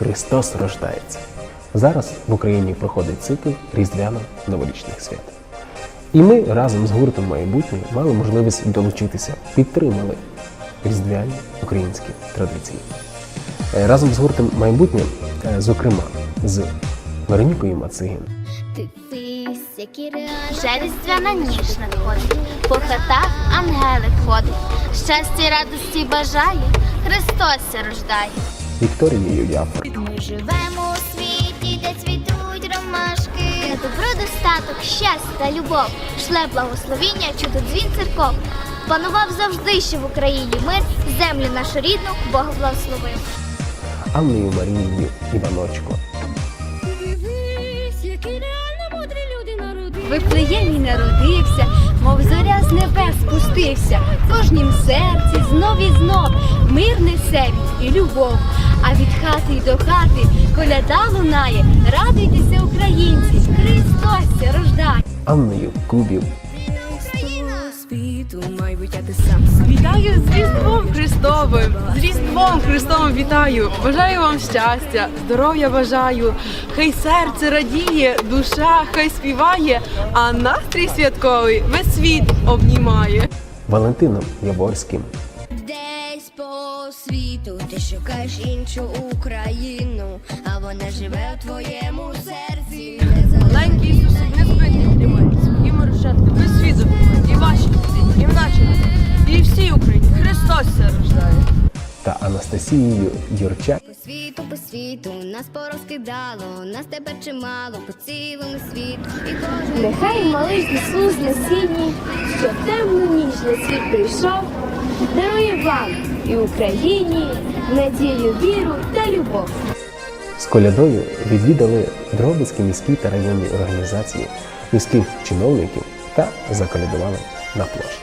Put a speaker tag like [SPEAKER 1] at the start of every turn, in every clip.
[SPEAKER 1] Христос рождається. Зараз в Україні проходить цикл різдвяно-новорічних свят. І ми разом з гуртом майбутнє мали можливість долучитися, підтримали різдвяні українські традиції. Е, Разом з гуртом майбутнє, е, зокрема, з Веронікою Мацигін.
[SPEAKER 2] Вже різдвяна ніч надходить, по хатах ангели ходить, щастя й радості бажає, Христос рождає.
[SPEAKER 1] Вікторією Яфор,
[SPEAKER 3] Ми живемо у світі, де цвітуть ромашки.
[SPEAKER 2] Де добро, достаток, щастя та любов, шле благословіння, чудо дзвін церков. Панував завжди ще в Україні мир, землю нашу рідну Бог благословив.
[SPEAKER 1] Анною Марією Іваночко,
[SPEAKER 3] Дивись, які реально мудрі люди народили.
[SPEAKER 4] В Вифлеємі народився, мов зоря з небес спустився. В кожнім серці знов і знов мир несе і любов. А від хати й до хати коляда лунає. Радуйтеся, українці! Христос рождає!
[SPEAKER 1] Анною Кубів,
[SPEAKER 5] Вітаю з Різдвом Христовим! З Різдвом Христовим вітаю! Бажаю вам щастя, здоров'я бажаю. Хай серце радіє, душа хай співає, а настрій святковий весь світ обнімає.
[SPEAKER 1] Валентином Яворським,
[SPEAKER 3] ти шукаєш іншу Україну, а вона живе в твоєму серці. Не
[SPEAKER 5] Маленький Ісусик не збитий тримається, і маршетки весь світ і ваші і в наші діти, і всій Україні Христос ся рождає.
[SPEAKER 1] та Анастасією Юрчак,
[SPEAKER 3] По світу, по світу нас порозкидало, нас тепер чимало по цілому світу. І кожен
[SPEAKER 4] Нехай малий Ісус на сіні, що в темну ніч на світ прийшов, дарує вам і Україні надію, віру та любов.
[SPEAKER 1] з колядою відвідали Дробицькі міські та районні організації, міських чиновників та заколядували на площі.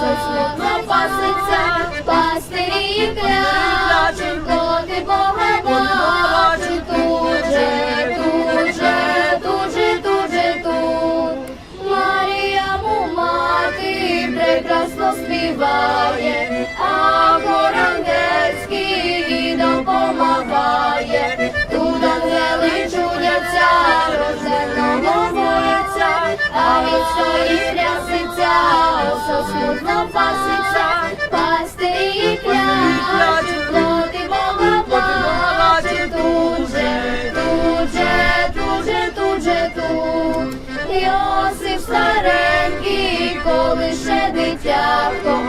[SPEAKER 3] Смутно паситься, пастирі осо паситься, пасти і клячуть, плоти Бога бачить, тут же, дуже же, тут тут. Старенький, коли ще дитятко,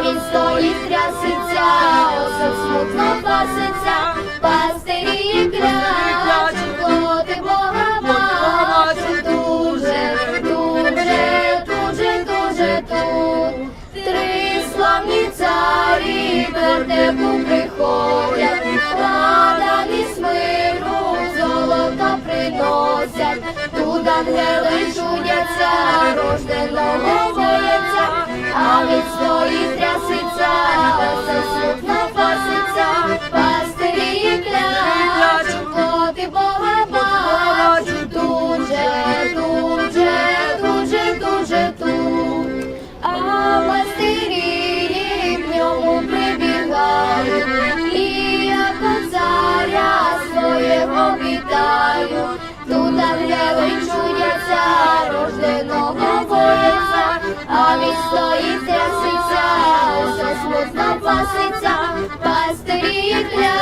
[SPEAKER 3] він стоїть трясеться, осо смутно паситься, пастирі клячуть, плоти Бога бачить, дуже, дуже, дуже, дуже тут. Три славні царі вертепу приходять, ладані смиру, золото приносять, тут ангели чудяться, рожденого стоїть тряситься, усе смутно паситься, пастирі клячуть,